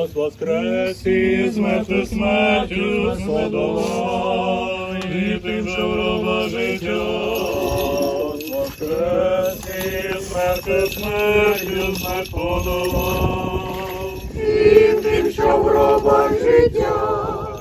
Христос воскрес і смертю смертю подолав, і тим же гроба життя. Воскрес і смертю смертю смерть подолав, і тим, що в гробах життя.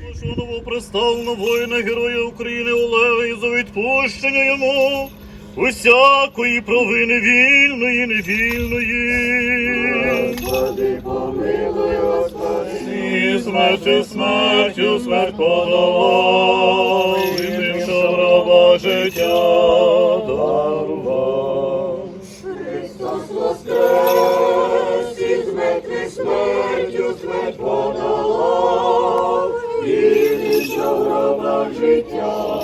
Душу новоприставну воїна Героя України Олега і за відпущення йому усякої провини вільної, невільної. Господи, помилуй, Господи. Смертю, смертю, смерть подолав, і тим, що гроба життя дарував. Христос воскрес, і смертю смерть подолав, і він, що гробах життя.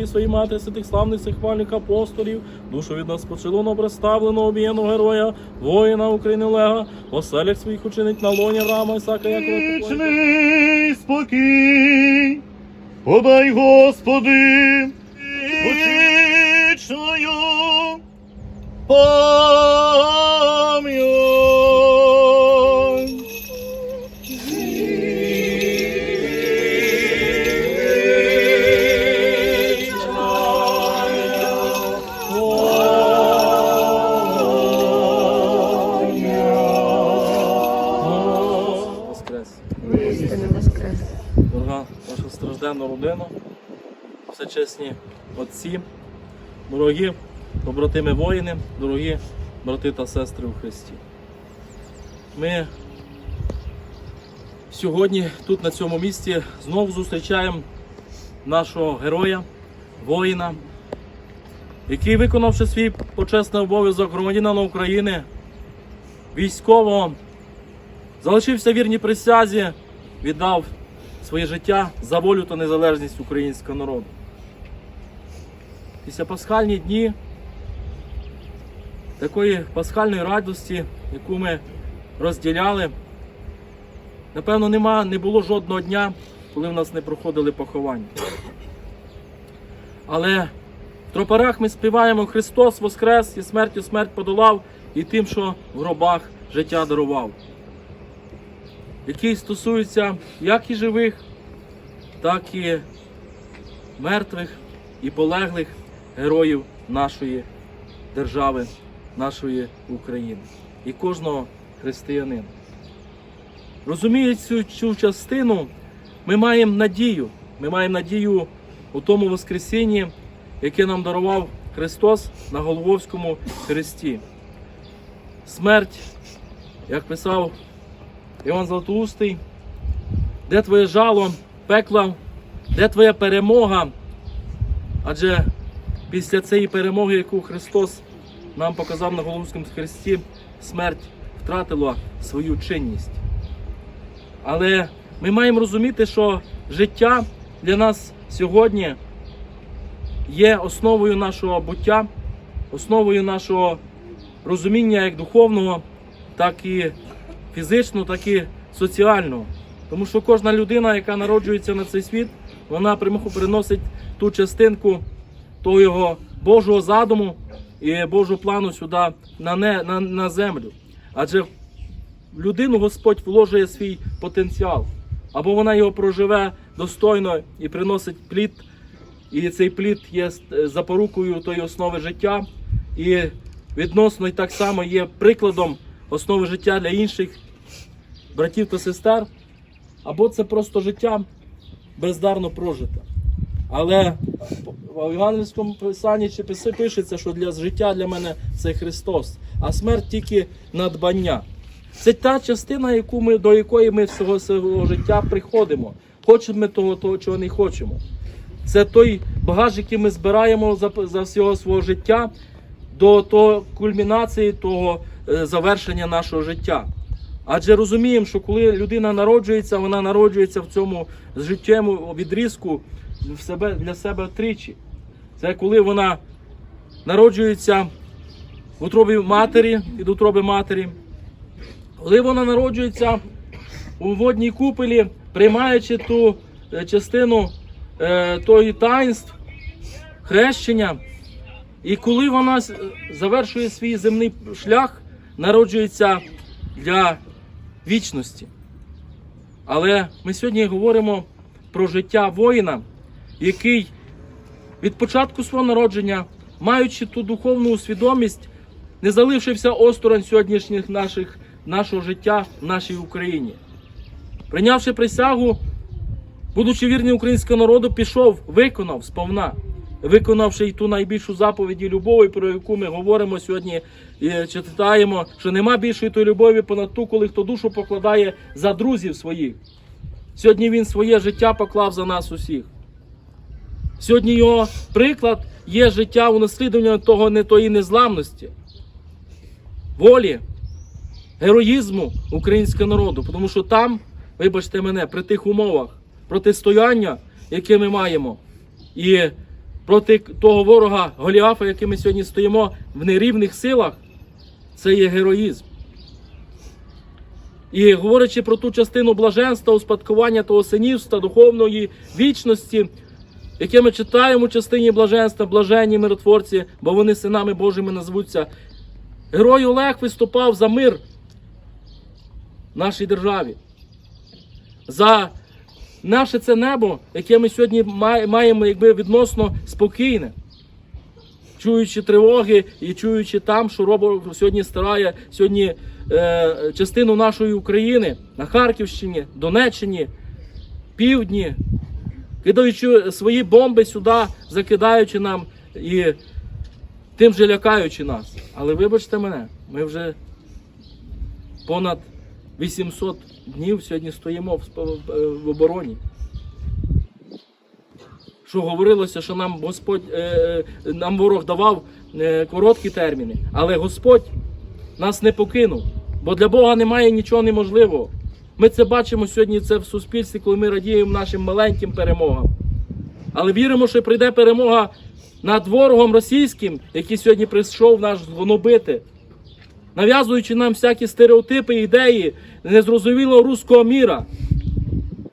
Чистої своїй мати святих славних сихвальних апостолів, душу від нас почилоно представленого об'єднаного героя, воїна України Олега, оселях своїх учинить на лоні Авраама, Ісака, Якова. Вічний спокій, подай Господи, вічною Дорога наша стражденна родина, всечесні отці, дорогі побратими воїни, дорогі брати та сестри у Христі. Ми сьогодні тут на цьому місці знову зустрічаємо нашого героя, воїна, який, виконавши свій почесний обов'язок громадянина України, військового, залишився вірній присязі, віддав своє життя за волю та незалежність українського народу. Після пасхальні дні такої пасхальної радості, яку ми розділяли, напевно, нема, не було жодного дня, коли в нас не проходили поховання. Але в тропарах ми співаємо Христос Воскрес і смертю смерть подолав, і тим, що в гробах життя дарував який стосується як і живих, так і мертвих і полеглих героїв нашої держави, нашої України і кожного християнина. Розуміючи цю, частину, ми маємо надію. Ми маємо надію у тому Воскресінні, яке нам дарував Христос на Голговському хресті. Смерть, як писав Іван Златоустий, де твоє жало, пекла, де твоя перемога? Адже після цієї перемоги, яку Христос нам показав на Голубському хресті, смерть втратила свою чинність. Але ми маємо розуміти, що життя для нас сьогодні є основою нашого буття, основою нашого розуміння як духовного, так і фізично, так і соціально. Тому що кожна людина, яка народжується на цей світ, вона приносить ту частинку того його Божого задуму і Божого плану сюди на, не, на, на землю. Адже в людину Господь вложує свій потенціал. Або вона його проживе достойно і приносить плід, і цей плід є е, запорукою тої основи життя, і відносно і так само є прикладом основи життя для інших братів та сестер, або це просто життя бездарно прожите. Але в Євангельському писанні чи пишеться, що для життя для мене це Христос, а смерть тільки надбання. Це та частина, яку ми, до якої ми всього свого життя приходимо. Хочемо ми того, того, чого не хочемо. Це той багаж, який ми збираємо за, за всього свого життя до того кульмінації, того завершення нашого життя. Адже розуміємо, що коли людина народжується, вона народжується в цьому життєвому відрізку в себе, для себе тричі. Це коли вона народжується в утробі матері, від утроби матері, коли вона народжується у водній купелі, приймаючи ту е, частину е, тої таїнств, хрещення, і коли вона завершує свій земний шлях, народжується для вічності. Але ми сьогодні говоримо про життя воїна, який від початку свого народження, маючи ту духовну свідомість, не залишився осторонь сьогоднішніх наших, нашого життя в нашій Україні. Прийнявши присягу, будучи вірним українському народу, пішов, виконав сповна, виконавши й ту найбільшу заповіді любові, про яку ми говоримо сьогодні читаємо, що нема більшої тої любові понад ту, коли хто душу покладає за друзів своїх. Сьогодні він своє життя поклав за нас усіх. Сьогодні його приклад є життя у наслідування того не тої незламності, волі, героїзму українського народу. Тому що там, вибачте мене, при тих умовах протистояння, яке ми маємо, і проти того ворога Голіафа, яким ми сьогодні стоїмо в нерівних силах, це є героїзм. І говорячи про ту частину блаженства, успадкування того синівства, духовної вічності, яке ми читаємо у частині блаженства, блаженні миротворці, бо вони синами Божими назвуться. Герой Олег виступав за мир нашій державі. За наше це небо, яке ми сьогодні маємо якби відносно спокійне. Чуючи тривоги і чуючи там, що робить сьогодні старає сьогодні е, частину нашої України на Харківщині, Донеччині, Півдні, кидаючи свої бомби сюди, закидаючи нам і тим же лякаючи нас. Але вибачте мене, ми вже понад 800 днів сьогодні стоїмо в, обороні. Що говорилося, що нам Господь е, нам ворог давав е, короткі терміни, але Господь нас не покинув, бо для Бога немає нічого неможливого. Ми це бачимо сьогодні це в суспільстві, коли ми радіємо нашим маленьким перемогам. Але віримо, що прийде перемога над ворогом російським, який сьогодні прийшов нас гнобити, нав'язуючи нам всякі стереотипи, ідеї незрозумілого руського міра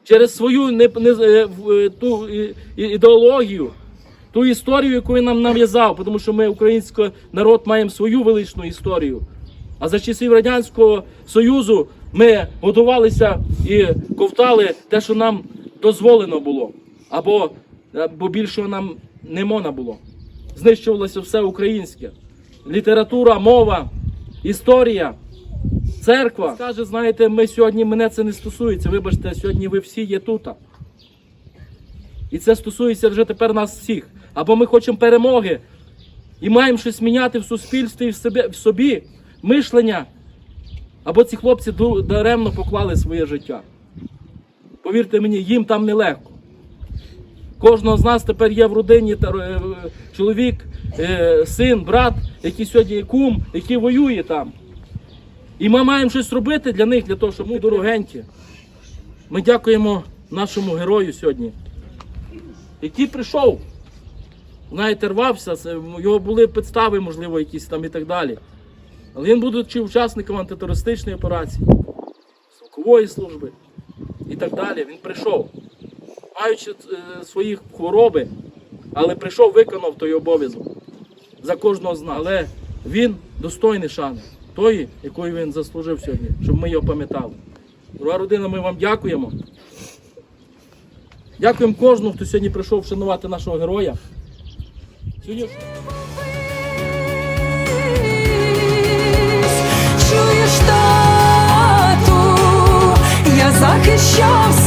через свою не, не, е, е, ту ідеологію, ту історію, яку він нам нав'язав, тому що ми, український народ, маємо свою величну історію. А за часів Радянського Союзу ми годувалися і ковтали те, що нам дозволено було, або, або більшого нам не можна було. Знищувалося все українське. Література, мова, історія. Церква каже, знаєте, ми сьогодні мене це не стосується. Вибачте, сьогодні ви всі є тут. І це стосується вже тепер нас всіх. Або ми хочемо перемоги і маємо щось міняти в суспільстві і в собі, в собі мишлення. Або ці хлопці даремно поклали своє життя. Повірте мені, їм там нелегко. Кожного з нас тепер є в родині е, чоловік, е, син, брат, який сьогодні є кум, який воює там. І ми маємо щось робити для них, для того, щоб ми дорогенькі. Ми дякуємо нашому герою сьогодні, який прийшов. Знаєте, рвався, його були підстави, можливо, якісь там і так далі. Але він, будучи учасником антитерористичної операції, строкової служби і так далі, він прийшов, маючи е, свої хвороби, але прийшов, виконав той обов'язок за кожного з нас. Але він достойний шани, тої, якої він заслужив сьогодні, щоб ми його пам'ятали. Друга родина, ми вам дякуємо. Дякуємо кожному, хто сьогодні прийшов вшанувати нашого героя. Сьогодні... Чуєш тату, я захищався.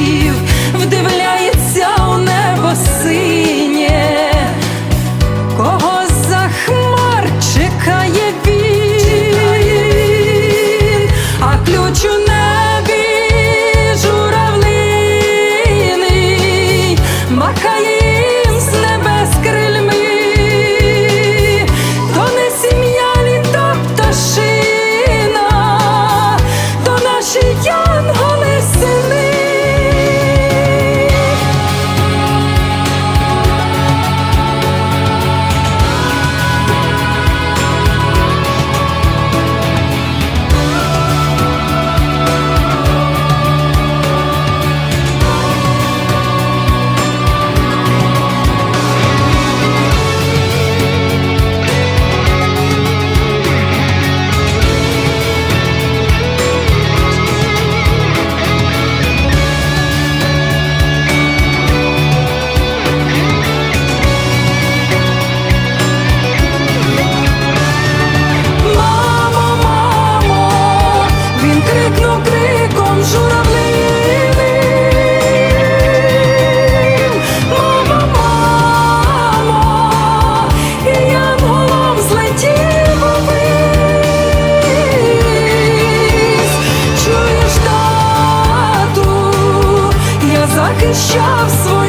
поки що в своїй.